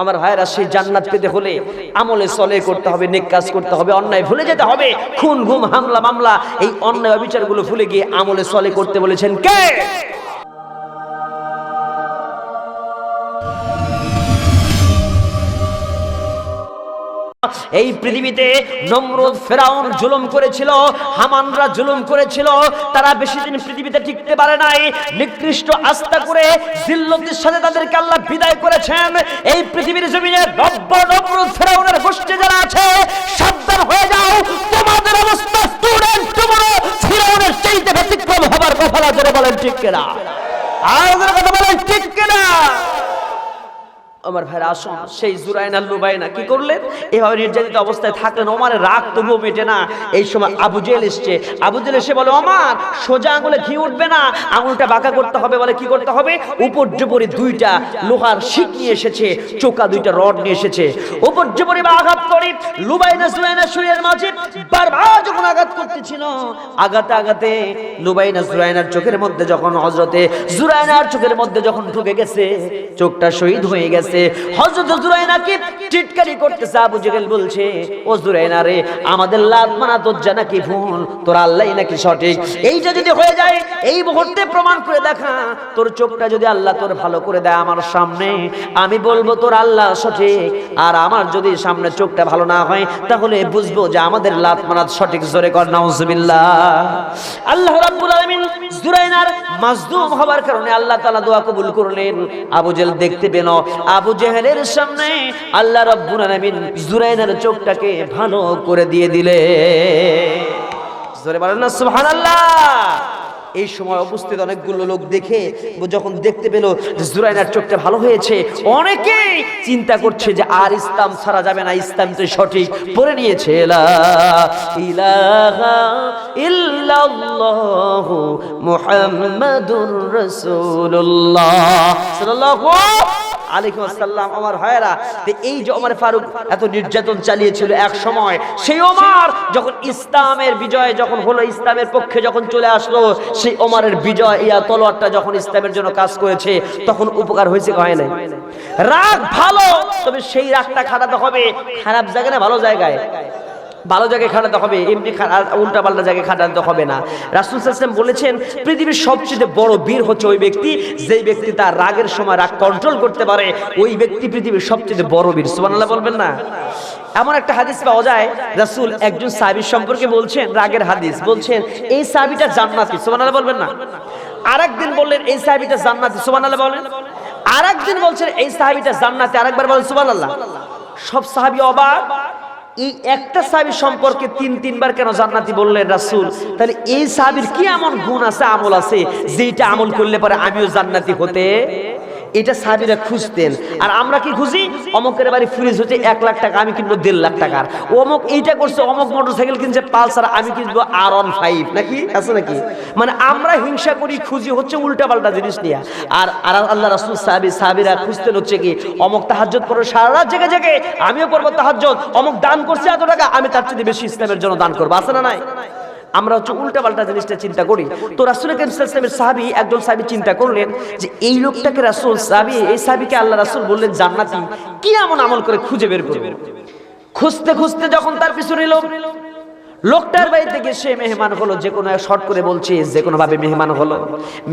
আমার ভাইয়েরা, সেই জান্নাত পেতে হলে আমলে চলে করতে হবে, নেক কাজ করতে হবে, অন্যায় ভুলে যেতে হবে। খুন, ঘুম, হামলা, মামলা, এই অন্যায় অবিচারগুলো ভুলে গিয়ে আমলে চলে করতে বলেছেন কে? এই পৃথিবীতে নমরুদ ফেরাউন জুলুম করেছিল, হামানরা জুলুম করেছিল, তারা বেশি দিন পৃথিবীতে টিকতে পারে নাই। নিকৃষ্ট আস্থা করে জিল্লতির সাথে তাদেরকে আল্লাহ বিদায় করেছেন। এই পৃথিবীর জমিনে নব্য নমরুদ ফেরাউনের গোষ্ঠী যারা আছে, সাবধান হয়ে যাও। তোমাদের অবস্থা স্টুডেন্ট তোমরা ফেরাউনের চাইতে ব্যতিক্রম হবার কথা বলেন ঠিক কিনা? আর কথা বলেন ঠিক কিনা? আমার ভাইরা, আসুন। সেই জুরাইনা লুবাইনা কি করলেন এভাবে নির্যাতিত অবস্থায় থাকলেন ওমার রাগ তবুও মেটে না। এই সময় আবু জেল এসছে। আবু জেল এসে বলে, ওমার, সোজা আঙুলে ঘি উঠবে না। আঙুলটা বাঁকা করতে হবে বলে কি করতে হবে? উপর জোপরি দুইটা লোহার শিক নিয়ে এসেছে, চোকা দুইটা রড নিয়ে এসেছে। উপর জোপরি বা আঘাত করে লুবাইনা, জুরাইনা শরীরের মাঝে বারবার যখন আঘাত করতেছিল, আঘাতে আঘাতে লুবাইনা, জুরাইনার চোখের মধ্যে যখন হজরতে জুরাইনার চোখের মধ্যে যখন ঢুকে গেছে, চোখটা শহীদ হয়ে গেছে। হযরত জুরাইনাকে টিটকারি করতেছে? আবু জেহেল বলছে, ও জুরাইনা রে, আমাদের লাত মানা তোর নাকি ভুল? তোর আল্লাহই নাকি সঠিক? এইটা যদি হয়ে যায়, এই মুহূর্তে প্রমাণ করে দেখা, তোর চোখটা যদি আল্লাহ তোর ভালো করে দেয় আমার সামনে, আমি বলব তোর আল্লাহ সঠিক। আর আমার যদি সামনে চোখটা ভালো না হয়, তাহলে বুঝব যে আমাদের লাত মানাত সঠিক। জোরে কর, নাউজুবিল্লাহ। আল্লাহ রাব্বুল আলামিন জুরাইনার মাজদুম হবার কারণে আল্লাহ তাআলা দোয়া কবুল করলেন। আবু জেল দেখতে পেল আবু জেহেলের সামনে আল্লাহ রব্বুল আলামিন জুরাইনার চোখটাকে ভালো করে দিয়ে দিলে জোরে বলেন না, সুবহানাল্লাহ। এই সময় উপস্থিত অনেকগুলো লোক দেখে যখন দেখতে পেল জুরাইনার চোখটা ভালো হয়েছে, অনেকেই চিন্তা করছে যে আর ইসলাম ছাড়া যাবে না, ইসলাম তো সঠিক পড়ে নিয়েছে। আলাইকুম আসসালাম আমার এই যে ফারুক এত নির্যাতন চালিয়েছিল এক সময়, সেই ওমর যখন ইসলামের বিজয় যখন হলো, ইসলামের পক্ষে যখন চলে আসলো সেই ওমারের বিজয় ইয়া তলোয়ারটা যখন ইসলামের জন্য কাজ করেছে, তখন উপকার হয়েছে হয় নাই? রাগ ভালো, তবে সেই রাগটা খারাপ হবে। খারাপ জায়গায় না ভালো জায়গায়? ভালো জায়গায় খাটাতে হবে, এমনি উল্টা পাল্টা জায়গায় খাটাতে হবে না। রাসুল সাল্লাম বলেছেন, পৃথিবীর সবচেয়ে বড় বীর হচ্ছে ওই ব্যক্তি, যেই ব্যক্তি তার রাগের সময় রাগ কন্ট্রোল করতে পারে, ওই ব্যক্তি পৃথিবীর সবচেয়ে বড় বীর। সুবহানাল্লাহ বলবেন না? এমন একটা হাদিস পাওয়া যায়, রাসুল একজন সাহাবীর সম্পর্কে বলছেন, রাগের হাদিস, বলছেন, এই সাহাবীটা জান্নাতি। সুবহানাল্লাহ বলবেন না? আরেকদিন বললেন, এই সাহাবীটা জান্নাতি। সুবহানাল্লাহ বলেন। আরেকদিন বলছেন, এই সাহাবীটা জান্নাতি। আরেকবার বলেন, সুবহানাল্লাহ। সব সাহাবি অবাক। এই একটা সাহাবি সম্পর্কে তিন, তিনবার কেন জান্নাতি বললেন রাসুল? তাহলে এই সাহাবির কি এমন গুণ আছে, আমল আছে যেটা আমল করলে পরে আমিও জান্নাতি হতে এটা সাহাবিরা খুঁজতেন। আর আমরা কি খুঁজি? অমকের বাড়ি ফ্রিজ হচ্ছে এক লাখ টাকা, আমি কিনবো দেড় লাখ টাকার। অমক এইটা করছে, অমক মোটরসাইকেল কিনছে, পালসার, আমি কিনবো আর অন ফাইভ নাকি? আছে নাকি? মানে আমরা হিংসা করি, খুঁজি হচ্ছে উল্টা পাল্টা জিনিস নিয়ে। আর আর আল্লাহ রাসুল সাহাবি সাহাবিরা খুঁজতেন হচ্ছে কি, অমক তাহাজ্জত পড়ো সারা রাত জেগে জেগে, আমিও করব তাহাজ্জত অমক দান করছে এত টাকা, আমি তার চেয়ে বেশি ইসলামের জন্য দান করব। আছে না নাই? আমরা হচ্ছে উল্টা পাল্টা জিনিসটা চিন্তা করি। তো রাসুল ইসলামের সাহাবি একজন সাহাবি চিন্তা করলেন যে এই লোকটাকে রাসুল, সাহাবি, এই সাহাবিকে আল্লাহ রাসুল বললেন, জান্নাতি কি এমন আমল করে খুঁজে বের করবে? খুঁজতে খুঁজতে যখন তার পিছনে লোক, লোকটার বাড়িতে গিয়ে সে মেহমান হলো, যে কোনো শর্ট করে বলছে, যে কোনো ভাবে মেহমান হলো।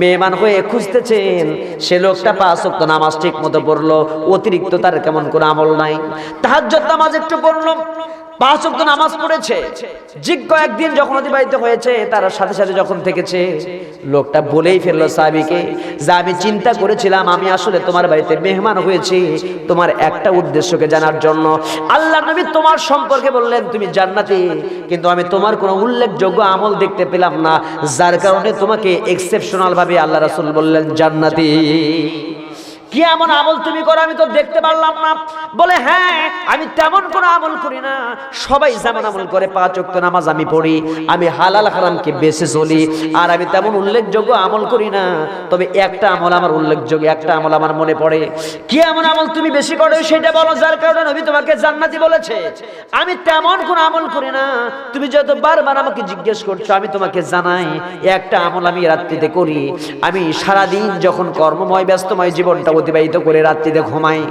মেহমান হয়ে খুঁজতেছেন, সে লোকটা পাঁচ ওয়াক্ত নামাজ ঠিক মতো পড়ল, অতিরিক্ত তার কেমন কোনো আমল নাই। তাহাজ্জুদ নামাজ একটু পড়ল পাঁচ ওয়াক্ত নামাজ পড়েছে। জিজ্ঞ একদিন যখন অতিবাহিত হয়েছে, তার সাথে সাথে যখন থেকেছে, লোকটা বলেই ফেলল সাহাবিকে, যে আমি চিন্তা করেছিলাম, আমি আসলে তোমার বাড়িতে মেহমান হয়েছি। তোমার একটা উদ্দেশ্যকে জানার জন্য। আল্লাহ নবী তোমার সম্পর্কে বললেন, তুমি জান্নাতি, কিন্তু আমি তোমার কোনো উল্লেখযোগ্য আমল দেখতে পেলাম না। যার কারণে তোমাকে এক্সেপশনাল ভাবে আল্লাহ রাসূল বললেন, জান্নাতি। কি এমন আমল তুমি করো? আমি তো দেখতে পারলাম না। বলে হ্যাঁ আমি তেমন কোনো আমল করি না। সবাই যেমন আমল করে, পাঁচ ওয়াক্ত নামাজ আমি পড়ি, আমি হালাল হারামকে বেছে চলি, আর আমি তেমন উল্লেখযোগ্য আমল করি না। তবে একটা আমল আমার উল্লেখযোগ্য, একটা আমল আমার মনে পড়ে। কি এমন আমল তুমি বেশি করো, সেটা বলো, যার কারণে নবী তোমাকে জান্নাতি বলেছে। আমি তেমন কোনো আমল করি না। তুমি যত বারবার আমাকে জিজ্ঞেস করছ, আমি তোমাকে জানাই, একটা আমল আমি রাত্রিতে করি। আমি সারাদিন যখন কর্মময়, ব্যস্তময় জীবনটা অতিবাহিত করে রাত্রিতে ঘুমাই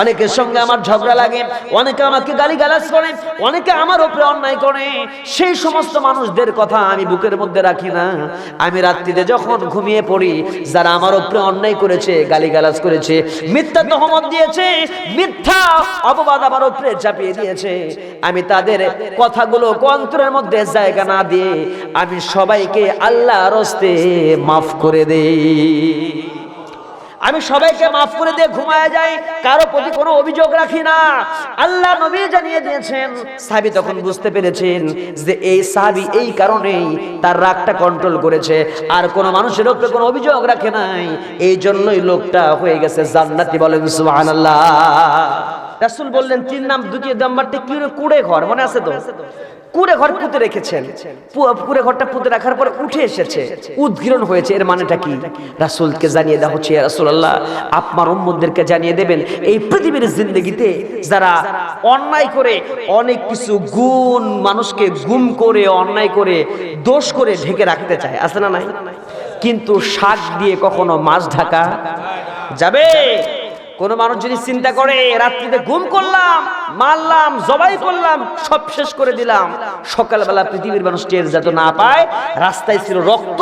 অনেকের সঙ্গে আমার ঝগড়া লাগে, অনেকে আমাকে গালি গালাজ করে, অনেকে আমার উপরে অন্যায় করে। সেই সমস্ত মানুষদের কথা আমি বুকের মধ্যে রাখি না। আমি রাত্রিতে যখন ঘুমিয়ে পড়ি, যারা আমার উপরে অন্যায় করেছে গালি গালাজ করেছে, মিথ্যা তহমত দিয়েছে, মিথ্যা অপবাদ আমার উপরে চাপিয়ে দিয়েছে, আমি তাদের কথাগুলো অন্তরের মধ্যে জায়গা না দিয়ে আমি সবাইকে আল্লাহর হস্তে মাফ করে দেই। আমি সবাইকে মাফ করে দিয়ে ঘুমায় যাই, কারও প্রতি কোনো অভিযোগ রাখি না। আল্লাহ নবী জানিয়ে দিয়েছেন, সাহাবি তখন বুঝতে পেরেছেন যে এই সাহাবি এই কারণেই তার রাগটা কন্ট্রোল করেছে। আর কোনো মানুষের উপরে কোনো অভিযোগ রাখে নাই। এই জন্যই লোকটা হয়ে গেছে জান্নাতি বলেন সুবহানাল্লাহ। রাসূল বললেন, তিন নাম দ্বিতীয় নাম্বারটা কি? কুড়ে ঘর, মনে আছে তো? কুড়ে ঘর পুঁতে রেখেছেন। কুড়ে ঘরটা পুঁতে রাখার পর উঠে এসেছে। উদ্গীরণ হয়েছে, এর মানেটা কি? রাসূলকে জানিয়ে দেওয়া হচ্ছে রাসূলুল্লাহ, আপনার উম্মতদেরকে জানিয়ে দেবেন, এই পৃথিবীর জিন্দগিতে যারা অন্যায় করে, অনেক কিছু গুণ, মানুষকে গুম করে, অন্যায় করে, দোষ করে ঢেকে রাখতে চায়, আছে না নাই? কিন্তু শাক দিয়ে কখনো মাছ ঢাকা যাবে? কোন মানুষ যদি চিন্তা করে রাত্রিতে ঘুম করলাম, মারলাম, জবাই করলাম, সব শেষ করে দিলাম। সকালবেলা পৃথিবীর মানুষ টের যাতে না পায়, রাস্তায় ছিল রক্ত,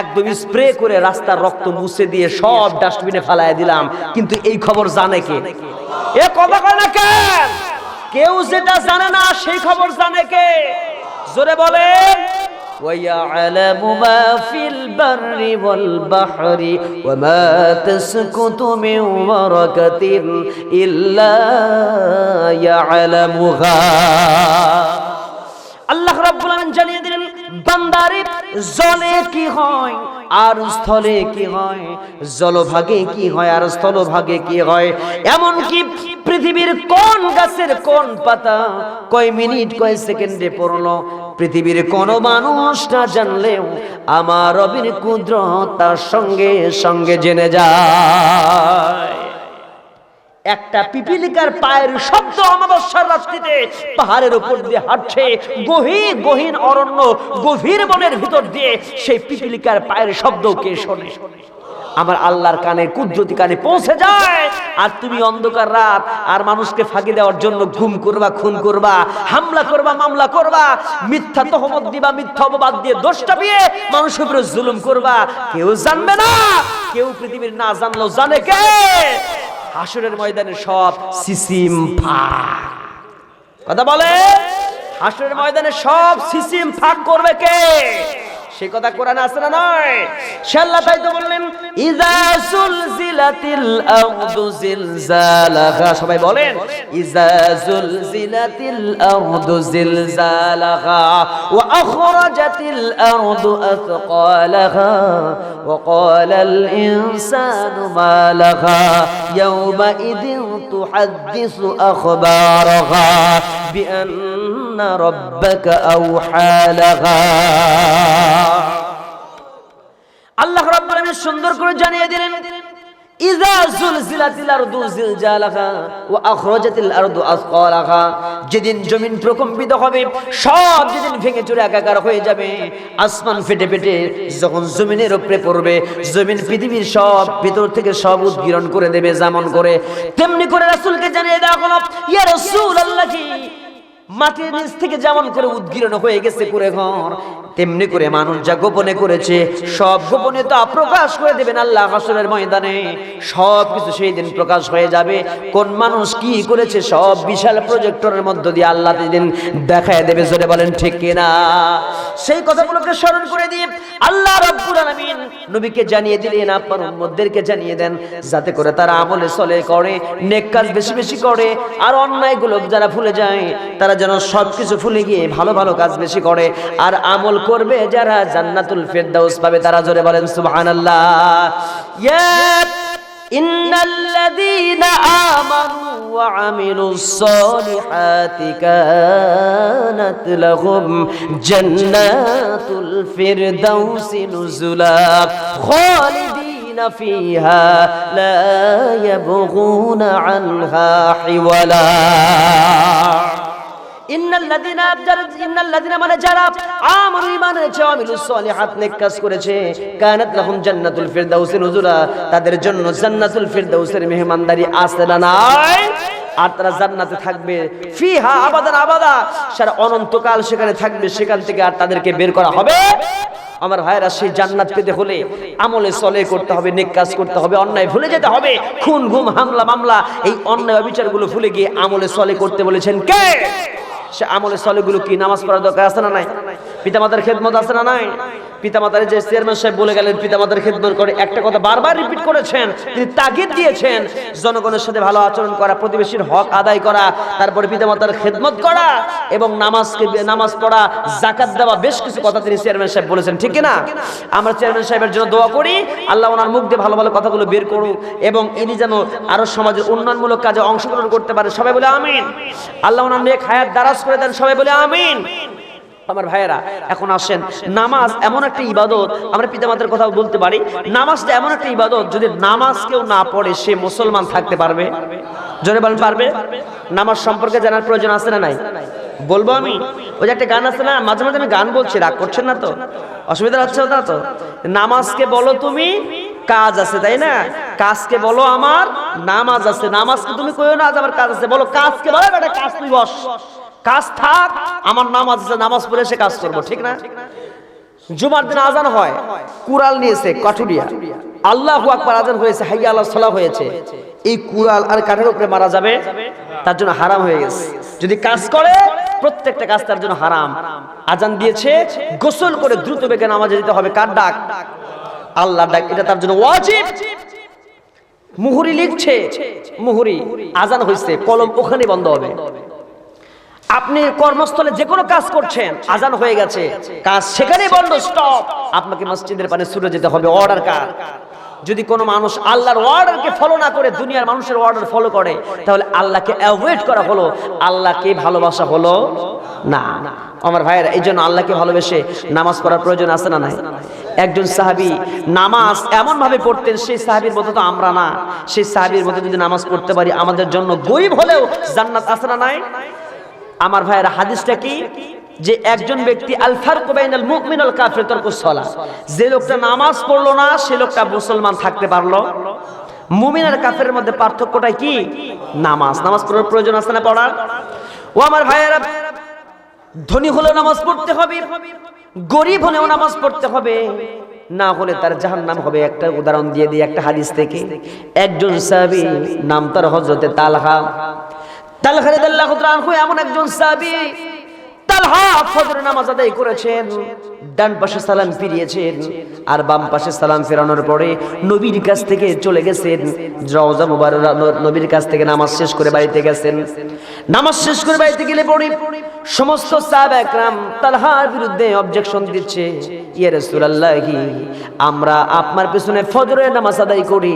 একদম স্প্রে করে রাস্তার রক্ত মুছে দিয়ে সব ডাস্টবিনে ফেলায় দিলাম। কিন্তু এই খবর জানে কে? এ কথা কয় না কেন কেউ যেটা জানে না, সেই খবর জানে কে? জোরে বলেন। ويعلم ما في البر والبحر وما تسكت من ورقة إلا يعلمها আল্লাহ রাব্বুল আলামিন জানিয়ে দিলেন বান্দারে জলে কি হয়? আর স্থলে কি হয়? জলভাগে কি হয়? আর স্থলভাগে কি হয়? এমন কি পৃথিবীর কোন গাছের কোন পাতা কয় মিনিট, কয় সেকেন্ডে পড়ল? পৃথিবীর কোন মানুষ না জানলেও আমার রবির কুদরত তার সঙ্গে সঙ্গে জেনে যায়। একটা পিপিলিকার পায়ের শব্দ অমাবস্যার রাত্রিতে পাহাড়ের উপর দিয়ে হাঁটছে গহীন গহীন অরণ্য গভীর বনের ভিতর দিয়ে সেই পিপিলিকার পায়ের শব্দ কে শোনে? আমার আল্লাহর কানে, কুদরতি কানে পৌঁছে যায়। আর তুমি অন্ধকার রাত, আর মানুষকে ফাঁকি দেওয়ার জন্য ঘুম করবা, খুন করবা, হামলা করবা, মামলা করবা, মিথ্যা তহমত দিবা, মিথ্যা অপবাদ দিয়ে দোষ চাপিয়ে মানুষের উপরে জুলুম করবা। কেউ জানবে না, কেউ পৃথিবীর না জানলেও জানে কে? হাসরের ময়দানে সব সিসিম ফাঁক। কথা বলে হাসুরের ময়দানে সব সিসিম ফাঁক করবে কে? সে কথা কোরআনে আছে না নয়? সে আল্লাহ তাই তো বললেন, ইজা সুলজিলাতিল আরদু জিলজালাহা। সবাই বলেন, ইজা সুলজিলাতিল আরদু জিলজালাহা। ওয়া আখরাজাতিল আরদু আথqালাহা ওয়া ক্বালাল ইনসানু মা লাহা। ইয়াওমাইদিন তুহাদ্দিসু আখবারাহা। বিআন্না রাব্বাকা আওহা লাহা। আল্লাহ রাব্বুল আলামিন সুন্দর করে জানিয়ে দিলেন আরদু ওয়া আখরাজাতিল আরদু আসকালাহা। যেদিন জমিন প্রকম্পিত হবে, সব যেদিন ভেঙে চুরে একাকার হয়ে যাবে, আসমান ফেটে ফেটে যখন জমিনের উপরে পড়বে, জমিন পৃথিবীর সব ভিতর থেকে সব উদ্গীরণ করে দেবে, যেমন করে, তেমনি করে রাসূলকে জানিয়ে দেওয়া হলো, ইয়া রাসূলুল্লাহ মাটির নিচ থেকে যেমন করে উদ্গীরণ হয়ে গেছে করে ঘর, তেমনি করে মানুষ যা গোপনে করেছে, সব গোপনে তা প্রকাশ করে দেবেন আল্লাহ হাসরের ময়দানে। সব কিছু সেই দিন প্রকাশ হয়ে যাবে। কোন মানুষ কি করেছে সব বিশাল প্রজেক্টরের মধ্য দিয়ে আল্লাহ দিন দেখায় দেবে, জোরে বলেন ঠিক কিনা? সেই কথাগুলোকে স্মরণ করে দিয়ে আল্লাহ রাব্বুল আলামিন নবীকে জানিয়ে দিলেন, আপনার উম্মতদেরকে জানিয়ে দেন, যাতে করে তারা আমলে চলে করে, নেক কাজ বেশি বেশি করে, আর অন্যায়গুলো যারা ভুলে যায়, তারা যেন সবকিছু ভুলে গিয়ে ভালো ভালো কাজ বেশি করে আর আমল করবে যারা জান্নাতুল ফেরদাউস পাবে তারা জোরে বলেন সুবহানাল্লাহ ইয়া إن الذين آمنوا وعملوا الصالحات كانت لهم جنات الفردوس نزلا خالدين فيها لا يبغون عنها حولا ইন্নাল্লাযিনা যারা ইন্নাল্লাযিনা মানে যারা নেক কাজ করেছে জান্নাতুল তাদের জন্য জান্নাতুল ফিরদাউসের মেহমানদারি আছে না আর তারা জান্নাতে থাকবে, ফিহা আবাদান আবাদা, সারা অনন্তকাল সেখানে থাকবে, সেখান থেকে আর তাদেরকে বের করা হবে। আমার ভাইরা সেই জান্নাত পেতে হলে আমলে চলে করতে হবে, নেক কাজ করতে হবে, অন্যায় ভুলে যেতে হবে। খুন, ঘুম, হামলা, মামলা, এই অন্যায় অবিচারগুলো ভুলে গিয়ে আমলে চলে করতে বলেছেন কে? সে আমলে সলেগুলো কি নামাজ পড়ার দরকার আছে না নাই? পিতামাতার খেদমত আছে না নাই? পিতামাতার যে চেয়ারম্যান সাহেব বলে গেলেন, পিতামাতার খেদমত করে একটা কথা বারবার রিপিট করেছেন, তিনি তাগিদ দিয়েছেন, জনগণের সাথে ভালো আচরণ করা, প্রতিবেশীর হক আদায় করা, তারপরে পিতামাতার খেদমত করা এবং নামাজকে, নামাজ পড়া জাকাত দেওয়া, বেশ কিছু কথা তিনি চেয়ারম্যান সাহেব বলেছেন, ঠিক না আমরা চেয়ারম্যান সাহেবের জন্য দোয়া করি, আল্লাহ ওনার মুখ দিয়ে ভালো ভালো কথাগুলো বের করুক এবং ইনি যেন আরও সমাজের উন্নয়নমূলক কাজে অংশগ্রহণ করতে পারে। সবাই বলে আমিন। আল্লাহ ওনার নেক হায়াত দারাজ করে দেন, সবাই বলে আমিন। আমার ভাইয়েরা, এখন আসেন। নামাজ এমন একটা ইবাদত, আমরা পিতামাতার কথা বলতে পারি, নামাজটা এমন একটা ইবাদত, যদি নামাজ কেউ না পড়ে, সে মুসলমান থাকতে পারবে? জোরে বলেন, পারবে? নামাজ সম্পর্কে জানার প্রয়োজন আছে না নাই? বলব আমি? ওই যে একটা গান আছে না, মাঝে মাঝে আমি গান বলছি, রাগ করছেন না তো? অসুবিধা হচ্ছে না তো? নামাজকে বলো তুমি, কাজ আছে, তাই না? কাজকে বলো আমার, নামাজ আছে। নামাজকে তুমি কইও না আজ আমার কাজ আছে, বলো কাজকে বলো, বেটা, কাজ তুই বস। কাজ থাক, আমার নামাজ নামাজ পড়ে সে কাজ করব, ঠিক না? জুমার দিন আজান হয়, কুরাল নিয়েছে, কাঠুরিয়া। আল্লাহ আকবার আজান হয়েছে, হাইয়া আল্লাহ সালাহ হয়েছে। এই কুরাল আর কাঠের উপরে মারা যাবে, তার জন্য হারাম হয়ে গেছে। যদি কাজ করে, প্রত্যেকটা কাজ তার জন্য হারাম। আজান দিয়েছে, গোসল করে দ্রুত বেগে নামাজে যেতে হবে, কার ডাক? আল্লাহ ডাক, এটা তার জন্য ওয়াজিব। মুহুরি লিখছে, মুহুরি, আজান হয়েছে, কলম ওখানে বন্ধ হবে। আপনি কর্মস্থলে যে কোনো কাজ করছেন, আজান হয়ে গেছে। কাজ সেখানেই বন্ধ স্টপ আপনাকে মসজিদের পানে ছুটে যেতে হবে অর্ডার কার? যদি কোনো মানুষ আল্লাহর অর্ডারকে ফলো না করে, দুনিয়ার মানুষের অর্ডার ফলো করে, তাহলে আল্লাহকে অ্যাভয়েড করা হলো। আল্লাহকে ভালোবাসা হলো না। আমার ভাইয়েরা, এই জন্য আল্লাহকে ভালোবেসে নামাজ পড়ার প্রয়োজন আছে না নাই? একজন সাহাবি নামাজ এমন ভাবে পড়তেন, সেই সাহাবির মতো তো আমরা না। সেই সাহাবির মতো যদি নামাজ পড়তে পারি, আমাদের জন্য গরিব হলেও জান্নাত আছে না নাই? আমার ভাইয়ের হাদিসটা কি? যে একজন ব্যক্তি আলফার কোবাইনাল মুমিন আল কাফির তর্ক সলা। যে লোকটা নামাজ পড়ল না, সে লোকটা মুসলমান থাকতে পারল। মুমিন আর কাফের মধ্যে পার্থক্যটা কি? নামাজ। নামাজ পড়ার প্রয়োজন আছে না পড়ার? ও আমার ভাইয়েরা, ধনী হলেও নামাজ পড়তে হবে, গরিব হলেও নামাজ পড়তে হবে। না হলে তার জাহান্নাম হবে। একটা উদাহরণ দিয়ে দিই একটা হাদিস থেকে। একজন সাহাবী, নাম তার হজরতে তালহা। আর বাম পাশে সালাম ফেরানোর পরে নবীর কাছ থেকে চলে গেছেন। রওজা মুবারক নবীর কাছ থেকে নামাজ শেষ করে বাড়িতে গেছেন। নামাজ শেষ করে বাড়িতে গেলে পরে সমস্ত সাহাবা একরাম তালহার বিরুদ্ধে অবজেকশন দিচ্ছে। ইয়া রাসূলুল্লাহি, আমরা আপনার পেছনে ফজরের নামাজ আদায় করি,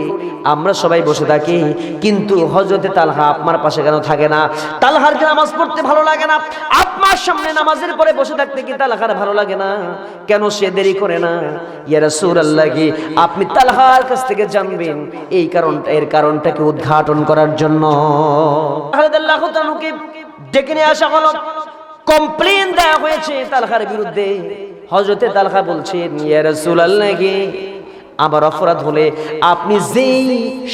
আমরা সবাই বসে থাকি, কিন্তু হযরতে তালহা আপনার পাশে কেন থাকে না? তালহার নামাজ পড়তে ভালো লাগে না, আপনার সামনে নামাজের পরে বসে থাকতে কি তালহার ভালো লাগে না? কেন সে দেরি করে না? ইয়া রাসূলুল্লাহি, আপনি তালহার কাছ থেকে জানবেন, এই কারণটা, এর কারণটাকে উদ্ঘাটন করার জন্য। রাদিয়াল্লাহু তাআলাকে ডেকে নিয়ে আসা হলো কমপ্লেন দেওয়া হয়েছে তালখার বিরুদ্ধে। হজরতে তালখা বলছেন, ইয়া রাসূলুল্লাহি আমার অপরাধ হলে আপনি যেই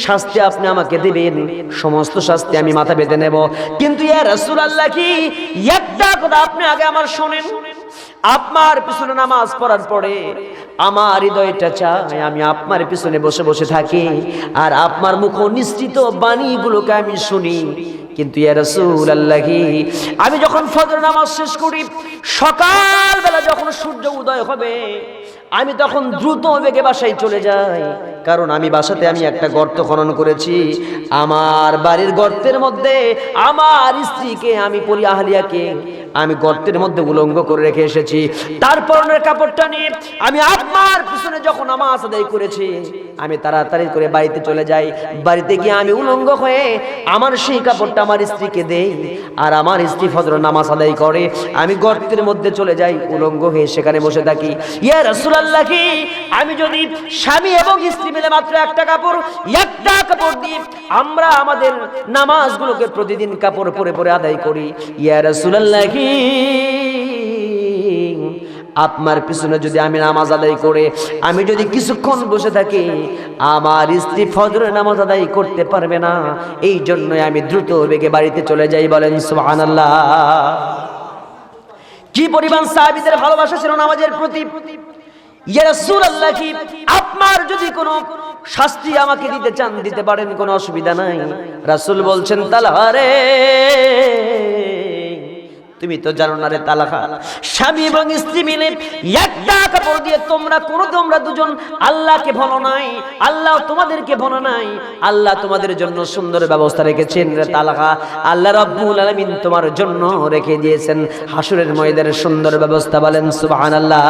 শাস্তি আপনি আমাকে দেবেন, সমস্ত শাস্তি আমি মাথা বেঁধে নেব। কিন্তু ইয়া রাসূলুল্লাহ কি একটা কথা আপনি আগে আমার শোনেন। আপনার পিছনে নামাজ পড়ার পরে আমার হৃদয়টা চায় আমি আপনার পিছনে বসে বসে থাকি। আর আপনার মুখ নিশ্চিত বাণীগুলোকে আমি শুনি। কিন্তু আমি যখন ফজর নামাজ শেষ করি, সকালবেলা যখন সূর্য উদয় হবে, আমি তখন দ্রুত বেগে বাসায় চলে যাই। কারণ আমি বাসাতে আমি একটা গর্ত খনন করেছি। আমার বাড়ির গর্তের মধ্যে আমার স্ত্রীকে আমি পরি আহলিয়াকে আমি গর্তের মধ্যে উলঙ্গ করে রেখে এসেছি। তারপর কাপড়টা নিয়ে আমি আপনার পিছনে যখন আমার আদায় করেছি আমি তাড়াতাড়ি করে বাড়িতে চলে যাই। বাড়িতে গিয়ে আমি উলঙ্গ হয়ে আমার সেই কাপড়টা আমার স্ত্রীকে দেই আর আমার স্ত্রী ফজর নামাজ আদায় করে। আমি গর্তের মধ্যে চলে যাই, উলঙ্গ হয়ে সেখানে বসে থাকি। ইয়া রাসূল রাসূলুল্লাহ কি? আমি যদি স্বামী এবং স্ত্রী মিলে মাত্র একটা কাপড় একটা কাপড় দিয়ে আমরা আমাদের নামাজগুলোকে প্রতিদিন কাপড় পরে পরে আদায় করি। ইয়া রাসূলুল্লাহ কি? আপনার পিছনে যদি আমি নামাজ আদায় করে, আমি যদি কিছুক্ষণ বসে থাকি, আমার স্ত্রী ফজরের নামাজ আদায় করতে পারবে না। এই জন্যই আমি দ্রুত বেগে বাড়িতে চলে যাই বলেন, সুবহানাল্লাহ। কি পরিমাণ সাহাবীদের ভালোবাসা ছিল নামাজের প্রতি? আপনার যদি কোনো শাস্তি আমাকে দিতে চান, দিতে পারেন, কোনো অসুবিধা নাই। রাসূল বলছেন তালহা রে তুমি তো জানো না রে তালাকা স্বামী এবং স্ত্রী মিলে একটা কাপড় দিয়ে তোমরা কোন তোমরা দুজন আল্লাহকে ভলো নাই, আল্লাহ তোমাদেরকে ভলো নাই, আল্লাহ তোমাদের জন্য সুন্দর ব্যবস্থা রেখেছেন রে তালাকা আল্লাহ রাব্বুল আলামিন তোমার জন্য রেখে দিয়েছেন হাসুরের ময়দানের সুন্দর ব্যবস্থা বলেন সুবহানাল্লাহ।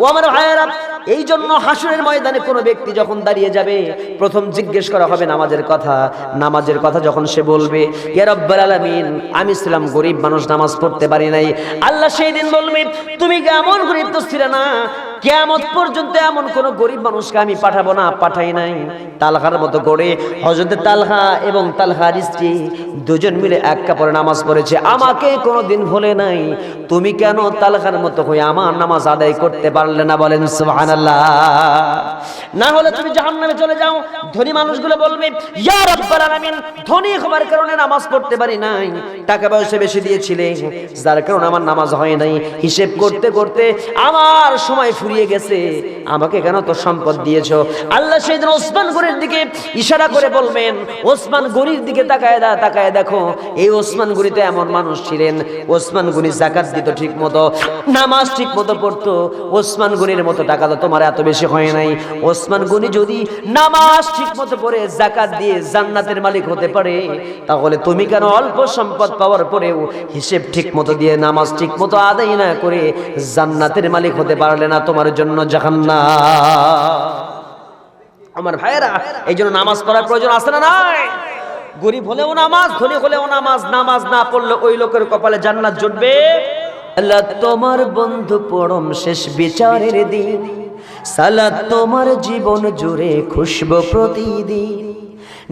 ও আমার ভাইয়েরা এই জন্য হাসুরের ময়দানে কোনো ব্যক্তি যখন দাঁড়িয়ে যাবে, প্রথম জিজ্ঞেস করা হবে নামাজের কথা। নামাজের কথা যখন সে বলবে, ইয়া রব্বাল আলামিন, আমি ছিলাম গরিব মানুষ, নামাজ পড়তে পারি নাই। আল্লাহ সেই দিন বলবে, তুমি কেমন গরিব তো ছিল না? কেয়ামত পর্যন্ত এমন কোন গরিব মানুষকে আমি পাঠাবো না, পাঠাই নাই। তালহার মতো করে হজরত তালহা এবং তালহার স্ত্রী দুজন মিলে এক কাপড়ে নামাজ পড়েছে। আমাকে কোনো দিন ভুলে নাই। তুমি কেন তালহার মতো হয়ে আমার নামাজ আদায় করতে পারলে না বলেন সুবহানাল্লাহ। না হলে তুমি জাহান্নামে চলে যাও। ধনী মানুষগুলো বলবে, ইয়া রাব্বাল আলামিন, ধনী হবার কারণে নামাজ পড়তে পারি নাই। টাকা পয়সা বেশি দিয়েছিলে। যার কারণে আমার নামাজ হয় নাই। হিসেব করতে করতে আমার সময় ফুরিয়ে গেছে। আমাকে কেন তো সম্পদ দিয়েছ? আল্লাহ সেদিন ওসমান গনির দিকে ইশারা করে বলবেন, ওসমান গনির দিকে তাকায় দা, তাকায় দেখো, এই ওসমান গনিতে এমন মানুষ ছিলেন। ওসমান গনি জাকাত দিত ঠিক মতো নামাজ ঠিক মতো পড়তো। ওসমান গনির মতো টাকা তো তোমার এত বেশি হয় নাই। ওসমান গনি যদি নামাজ ঠিক মতো পড়ে, জাকাত দিয়ে জান্নাতের মালিক হতে পারে, তাহলে তুমি কেন অল্প সম্পদ পাওয়ার পরেও হিসেব ঠিক মতো দিয়ে নামাজ ঠিক মতো আদায় না করে জান্নাতের মালিক হতে পারলে না তোমার জন্য জাহান্না আমার ভাইয়েরা এই জন্য নামাজ পড়ার প্রয়োজন আছে না নাই? গরিব হলেও নামাজ, ধনী হলেও নামাজ নামাজ না পড়লে ওই লোকের কপালে জান্নাত জুটবে? আল্লাহ, তোমার বন্ধু পরম শেষ বিচারের দিন। সালাত তোমার জীবন জুড়ে খুশবো প্রতিদিন।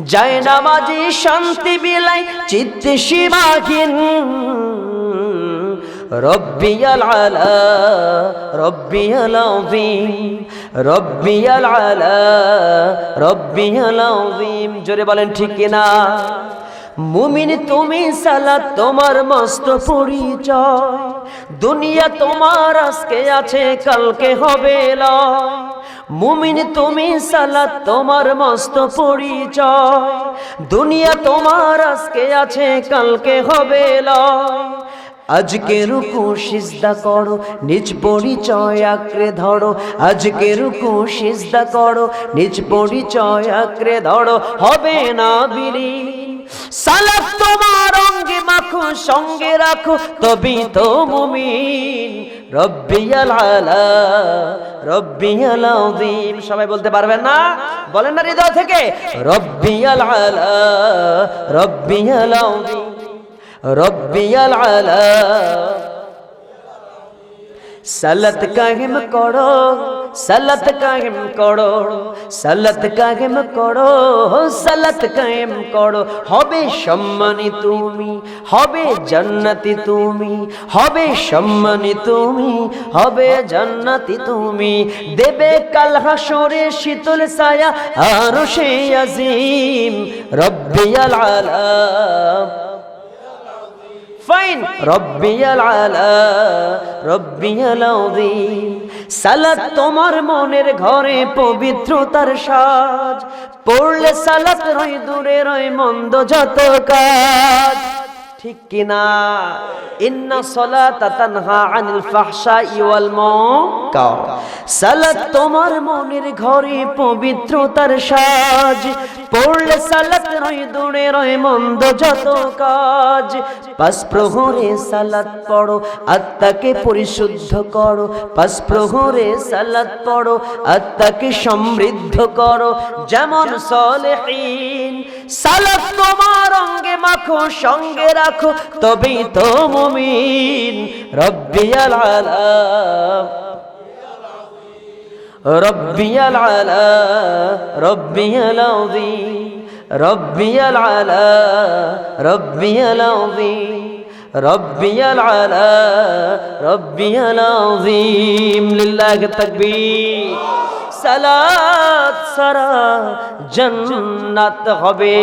যায় নামাজি শান্তি বিলাই চিত্তে সীমাহীন। রব্বিয়াল আলা, রব্বিয়াল আযীম, রব্বিয়াল আলা, রব্বিয়াল আযীম। জোরে বলেন, ঠিক কিনা মুমিন, তুমি সালা তোমার মস্ত পরিচয়, দুনিয়া তোমার আজকে আছে, কালকে হবে ল মুমিন, তুমি সালা তোমার মস্ত পরিচয়, দুনিয়া তোমার আজকে আছে, কালকে হবে লয়। আজকে রুকু, সিজদা করো, নিজ পরিচয় আঁকড়ে ধরো। আজকে রুকু, সিজদা করো, নিজ পরিচয় আঁকড়ে ধরো। হবে না বিলি। সালাত তোমার অঙ্গে মাখো, সঙ্গে রাখো তবে তো মুমিন। রব্বিয়াল আলা রব্বিয়াল আযীম। সবাই বলতে পারবেন না? বলেন না হৃদয় থেকে। রব্বিয়াল আলা রব্বিয়াল আযীম। রব্বিয়াল আলা সালাত কায়েম করো, সালাত কায়েম করো, সালাত কায়েম করো, সালাত কায়েম করো। হবে সম্মানী তুমি, হবে জান্নাতি তুমি, হবে সম্মানী তুমি, হবে জান্নাতি তুমি। দেবে কাল হাসরে শীতল ছায়া আর সে আজিম রব্বিয়াল আলা। ফাইন। রব্বিয়াল আলা, রব্বিয়াল আযীম। সালাত তোমার মনের ঘরে পবিত্রতার সাজ। পড়লে সালাত রই দূরে রই মন্দ যত কাজ। ঠিক কিনা? ইন্না সলাতা তানহা আনিল ফাহশাই ওয়াল মুনকার। সালাত তোমার মনের ঘরে পবিত্রতার সাজ। পড়লে সালাত রয়, দূরে রয়, মন্দ যত কাজ। পাঁচ প্রহরে সালাত পড়ো, আত্মাকে পরিশুদ্ধ করো। পাঁচ প্রহরে সালাত পড়ো, আত্মাকে সমৃদ্ধ করো। যেমন সলেহীন সালাত তোমার অঙ্গে মাখো, সঙ্গে রাখো, তবেই তো মুমিন। রব্বিয়াল আলা রব্বিয়াল আলা রব্বিয়াল আযীম। রব্বিয়াল আলা রব্বিয়াল আযীম। ربي العلا ربي العظيم لله التكبير সালাত সারা জন্নাত হবে